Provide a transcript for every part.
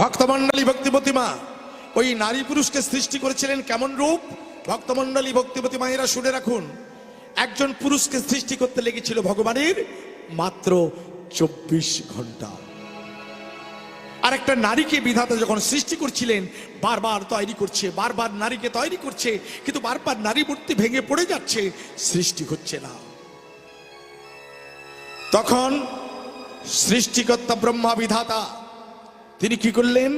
ভক্তমণ্ডলী ভক্তিপতি মা ওই নারী পুরুষকে সৃষ্টি করেছিলেন কেমন রূপ? ভক্তমণ্ডলী ভক্তিপতি মায়েরা শুনে রাখুন। একজন পুরুষকে সৃষ্টি করতে লেগেছিল ভগবানের মাত্র চব্বিশ ঘণ্টা। আর একটা নারীকে বিধাতা যখন সৃষ্টি করছিলেন, বারবার তৈরি করছে, বারবার নারীকে তৈরি করছে, কিন্তু বারবার নারী মূর্তি ভেঙে পড়ে যাচ্ছে, সৃষ্টি হচ্ছে না। তখন সৃষ্টিকর্তা ব্রহ্মা বিধাতা তিনি কি করলেন?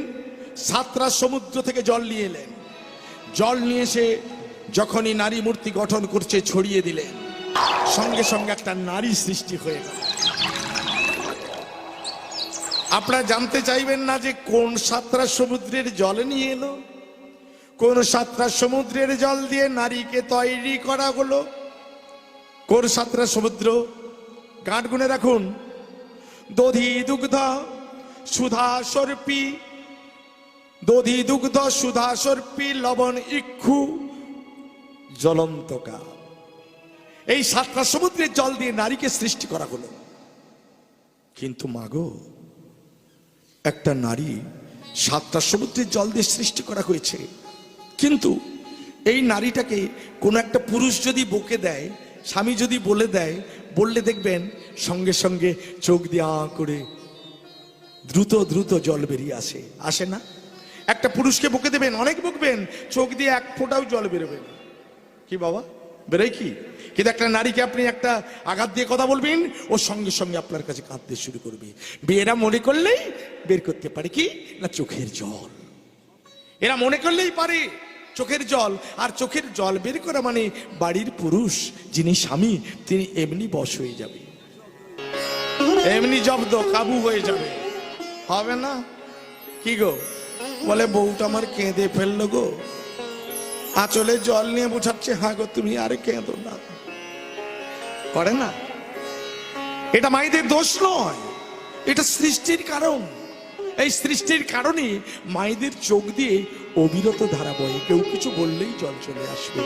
সাতরা সমুদ্র থেকে জল নিয়ে এলেন। জল নিয়ে এসে যখনই নারী মূর্তি গঠন করছে, ছড়িয়ে দিলেন। সঙ্গে সঙ্গে একটা নারী সৃষ্টি হয়ে গেল। আপনারা জানতে চাইবেন না যে কোন সাতরা সমুদ্রের জল নিয়ে এলো? কোন সাতরা সমুদ্রের জল দিয়ে নারীকে তৈরি করা হলো? কোন সাতরা সমুদ্র? গাঁট গুনে রাখুন। দধি দুগ্ধ সুধা সর্পি। দধি দুগ্ধ সুধা সর্পি, লবণ ইক্ষু জ্বলন্তকা এই সাতটা সমুদ্রের জল দিয়ে নারীকে সৃষ্টি করা হলো। কিন্তু মাগো, একটা নারী সাতটা সমুদ্রের জল দিয়ে সৃষ্টি করা হয়েছে। কিন্তু এই নারীটাকে কোনো একটা পুরুষ যদি বকে দেয়, স্বামী যদি বলে দেয়, বললে দেখবেন সঙ্গে সঙ্গে চোখ দিয়ে আ করে দ্রুত দ্রুত জল বেরিয়ে আসে। আসে না? একটা পুরুষকে বকে দেবেন, অনেক বকবেন, চোখ দিয়ে এক ফোঁটাও জল বেরোবে কি বাবা? বেরোয় কি? কিন্তু একটা নারীকে আপনি একটা আঘাত দিয়ে কথা বলবেন, ও সঙ্গে সঙ্গে আপনার কাছে কাঁদতে শুরু করবে। এরা মনে করলেই বের করতে পারে কি? না, চোখের জল। এরা মনে করলেই পারে চোখের জল। আর চোখের জল বের করা মানে বাড়ির পুরুষ, যিনি স্বামী, তিনি এমনি বশ হয়ে যাবে। এমনি জব্দ, কাবু হয়ে যাবে। হবে না? কি গো? বলে, বউটা আমার কেঁদে ফেলল গো। আঁচলে জল নিয়ে বোঝাচ্ছে হ্যাঁ গো, তুমি আরে কেঁদো না। করে না? এটা মায়েদের দোষ নয়। এটা সৃষ্টির কারণ। এই সৃষ্টির কারণে মায়েদের চোখ দিয়ে অবিরত ধারা বয়ে। কেউ কিছু বললেই জল চলে আসবে।